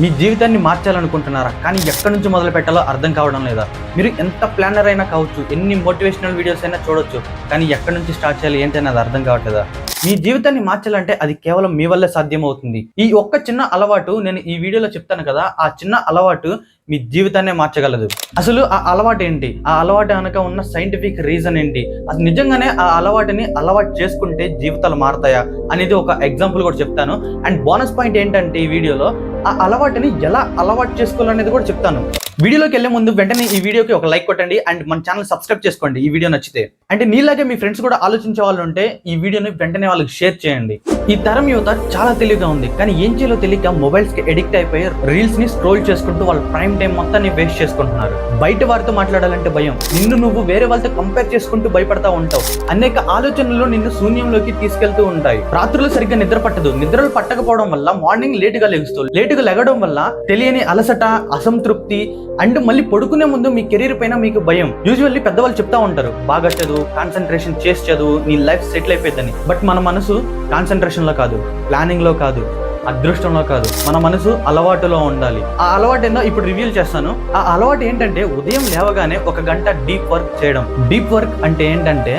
మీ జీవితాన్ని మార్చాలనుకుంటున్నారా? కానీ ఎక్కడి నుంచి మొదలు పెట్టాలో అర్థం కావడం లేదా? మీరు ఎంత ప్లానర్ అయినా కావచ్చు ఎన్ని మోటివేషనల్ వీడియోస్ అయినా చూడొచ్చు కానీ ఎక్కడి నుంచి స్టార్ట్ చేయాలి ఏంటి అది అర్థం కావట్లేదా? మీ జీవితాన్ని మార్చాలంటే అది కేవలం మీ వల్లే సాధ్యమవుతుంది. ఈ ఒక్క చిన్న అలవాటు నేను ఈ వీడియోలో చెప్తాను కదా ఆ చిన్న అలవాటు మీ జీవితాన్నే మార్చగలదు. అసలు ఆ అలవాటు ఏంటి? ఆ అలవాటు అనక ఉన్న సైంటిఫిక్ రీజన్ ఏంటి? అది నిజంగానే ఆ అలవాటుని అలవాటు చేసుకుంటే జీవితాలు మారతాయా? అనేది ఒక ఎగ్జాంపుల్ కూడా చెప్తాను. అండ్ బోనస్ పాయింట్ ఏంటంటే ఈ వీడియోలో ఆ అలవాటుని ఎలా అలవాటు చేసుకోవాలనేది కూడా చెప్తాను. వీడియోలోకి వెళ్ళే ముందు వెంటనే ఈ వీడియోకి ఒక లైక్ కొట్టండి అండ్ మన ఛానల్ సబ్స్క్రైబ్ చేసుకోండి ఈ వీడియో నచ్చితే. అంటే నీలాగే మీ ఫ్రెండ్స్ కూడా ఆలోచించే వాళ్ళు ఉంటే ఈ వీడియోని వెంటనే వాళ్ళకి షేర్ చేయండి. ఈ తరం యువత చాలా తెలివిగా ఉంది. కానీ ఏం చేయాలో తెలియక మొబైల్స్కి ఎడిక్ట్ అయిపోయి రీల్స్ని స్క్రోల్ చేసుకుంటూ వాళ్ళ ప్రైమ్ టైం మొత్తాన్ని వేస్ట్ చేసుకుంటున్నారు. బయట వారితో మాట్లాడాలంటే భయం. నిన్ను నువ్వు వేరే వాళ్ళతో కంపేర్ చేసుకుంటూ భయపడతా ఉంటావు. అనేక ఆలోచనలు నిన్ను శూన్యంలోకి తీసుకెళ్తూ ఉంటాయి. రాత్రులు సరిగ్గా నిద్ర పట్టదు. నిద్రలు పట్టకపోవడం వల్ల మార్నింగ్ లేటుగా లెగుస్తావు లెగడం వల్ల తెలియని అలసట అసంతృప్తి అండ్ మళ్ళీ పడుకునే ముందు మీ కెరీర్ పైన మీకు భయం. యూజువల్లీ పెద్దవాళ్ళు చెప్తా ఉంటారు బాగా చదువు కాన్సన్ట్రేషన్ చేసి చదువు నీ లైఫ్ సెటిల్ అయిపోయిందని. బట్ మన మనసు కాన్సన్ట్రేషన్లో కాదు ప్లానింగ్లో కాదు అదృష్టంలో కాదు. మన మనసు అలవాటులో ఉండాలి. ఆ అలవాటు ఏందో ఇప్పుడు రివ్యూల్ చేస్తాను. ఆ అలవాటు ఏంటంటే ఉదయం లేవగానే ఒక గంట డీప్ వర్క్ చేయడం. డీప్ వర్క్ అంటే ఏంటంటే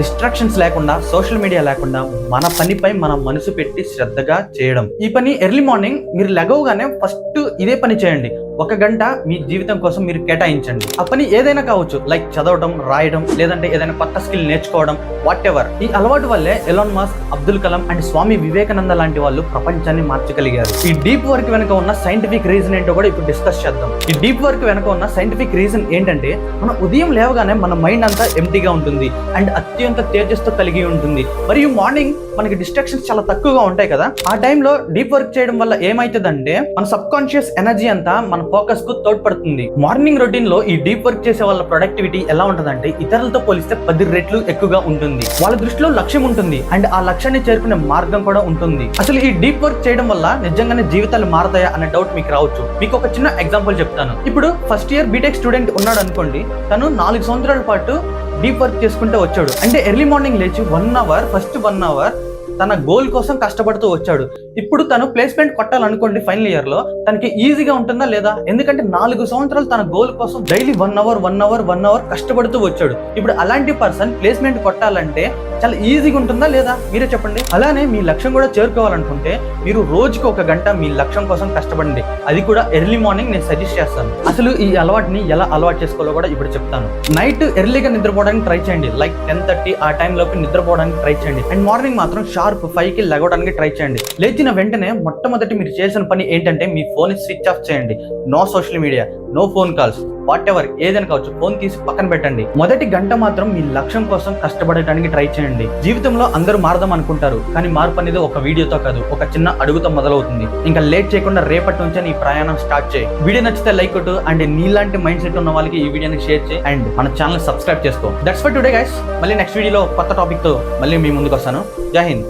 డిస్ట్రాక్షన్స్ లేకుండా సోషల్ మీడియా లేకుండా మన పనిపై మన మనసు పెట్టి శ్రద్ధగా చేయడం. ఈ పని ఎర్లీ మార్నింగ్ మీరు లెగవగానే ఫస్ట్ ఇదే పని చేయండి. ఒక గంట మీ జీవితం కోసం మీరు కేటాయించండి. ఆ పని ఏదైనా కావచ్చు లైక్ చదవడం రాయడం లేదంటే ఏదైనా కొత్త స్కిల్ నేర్చుకోవడం వాట్ ఎవర్ ఈ అలవాటు వల్లే Elon Musk Abdul Kalam and Swami Vivekananda లాంటి వాళ్ళు ప్రపంచాన్ని మార్చగలిగారు. ఈ డీప్ వర్క్ వెనక ఉన్న సైంటిఫిక్ రీజన్ ఏంటో కూడా ఇప్పుడు డిస్కస్ చేద్దాం. ఈ డీప్ వర్క్ వెనక ఉన్న సైంటిఫిక్ రీజన్ ఏంటంటే మన ఉదయం లేవగానే మన మైండ్ అంతా ఎంటీగా ఉంటుంది అండ్ అత్యంత తేజస్తో కలిగి ఉంటుంది. మరియు మార్నింగ్ మనకి డిస్ట్రాక్షన్స్ చాలా తక్కువగా ఉంటాయి కదా. ఆ టైంలో డీప్ వర్క్ చేయడం వల్ల ఏమైతుందంటే మన సబ్ కాన్షియస్ ఎనర్జీ అంతా మన ఫోకస్కు తోడ్పడుతుంది. మార్నింగ్ రొటీన్లో ఈ డీప్ వర్క్ చేసే వాళ్ళ ప్రొడక్టివిటీ ఎలా ఉంటుందంటే ఇతరులతో పోలిస్తే పది రెట్లు ఎక్కువగా ఉంటుంది. వాళ్ళ దృష్టిలో లక్ష్యం ఉంటుంది. అండ్ ఆ లక్ష్యాన్ని చేరుకునే మార్గం కూడా ఉంటుంది. అసలు ఈ డీప్ వర్క్ చేయడం వల్ల నిజంగానే జీవితాలు మారతాయా అనే డౌట్ మీకు రావచ్చు. మీకు ఒక చిన్న ఎగ్జాంపుల్ చెప్తాను. ఇప్పుడు ఫస్ట్ ఇయర్ బీటెక్ స్టూడెంట్ ఉన్నాడు అనుకోండి తను నాలుగు సంవత్సరాల పాటు డీప్ వర్క్ చేసుకుంటూ వచ్చాడు. అంటే ఎర్లీ మార్నింగ్ లేచి one hour first one hour తన గోల్ కోసం కష్టపడుతూ వచ్చాడు. ఇప్పుడు తను ప్లేస్మెంట్ కొట్టాలనుకోండి ఫైనల్ ఇయర్లో తనకి ఈజీగా ఉంటుందా లేదా? ఎందుకంటే నాలుగు సంవత్సరాలు తన గోల్ కోసం daily one hour one hour one hour కష్టపడుతూ వచ్చాడు. ఇప్పుడు అలాంటి పర్సన్ ప్లేస్మెంట్ కొట్టాలంటే చాలా ఈజీగా ఉంటుందా లేదా? మీరే చెప్పండి. అలానే మీ లక్ష్యం కూడా చేరుకోవాలనుకుంటే మీరు రోజుకు ఒక గంట మీ లక్ష్యం కోసం కష్టపడండి. అది కూడా ఎర్లీ మార్నింగ్ నేను సజెస్ట్ చేస్తాను. అసలు ఈ అలవాటుని ఎలా అలవాటు చేసుకోవాలో కూడా ఇప్పుడు చెప్తాను. నైట్ ఎర్లీగా నిద్రపోవడానికి ట్రై చేయండి. లైక్ టెన్ థర్టీ ఆ టైం లోపు నిద్రపోవడానికి ట్రై చేయండి. అండ్ మార్నింగ్ మాత్రం షార్ప్ ఫైవ్కి లెగవడానికి ట్రై చేయండి. లేచిన వెంటనే మొట్టమొదటి మీరు చేసిన పని ఏంటంటే మీ ఫోన్ స్విచ్ ఆఫ్ చేయండి. No social media no phone calls whatever ఏదైనా కావచ్చు ఫోన్ తీసి పక్కన పెట్టండి. మొదటి గంట మాత్రం మీ లక్ష్యం కోసం కష్టపడటానికి ట్రై చేయండి. జీవితంలో అందరూ మారదాం అనుకుంటారు కానీ మార్పు అనేది ఒక వీడియోతో కాదు ఒక చిన్న అడుగుతో మొదలవుతుంది. ఇంకా లేట్ చేయకుండా రేపటి నుంచే నీ ప్రయాణం స్టార్ట్ చేయి. వీడియో నచ్చితే లైక్ కొట్టు అండ్ నీలాంటి మైండ్ సెట్ ఉన్న వాళ్ళకి ఈ వీడియోని షేర్ చేయి అండ్ మన ఛానల్ సబ్స్క్రైబ్ చేసుకో. దట్స్ ఫర్ టుడే గైస్ మళ్ళీ నెక్స్ట్ వీడియోలో కొత్త టాపిక్తో మళ్ళీ మీ ముందుకు వస్తాను. జై హింద్.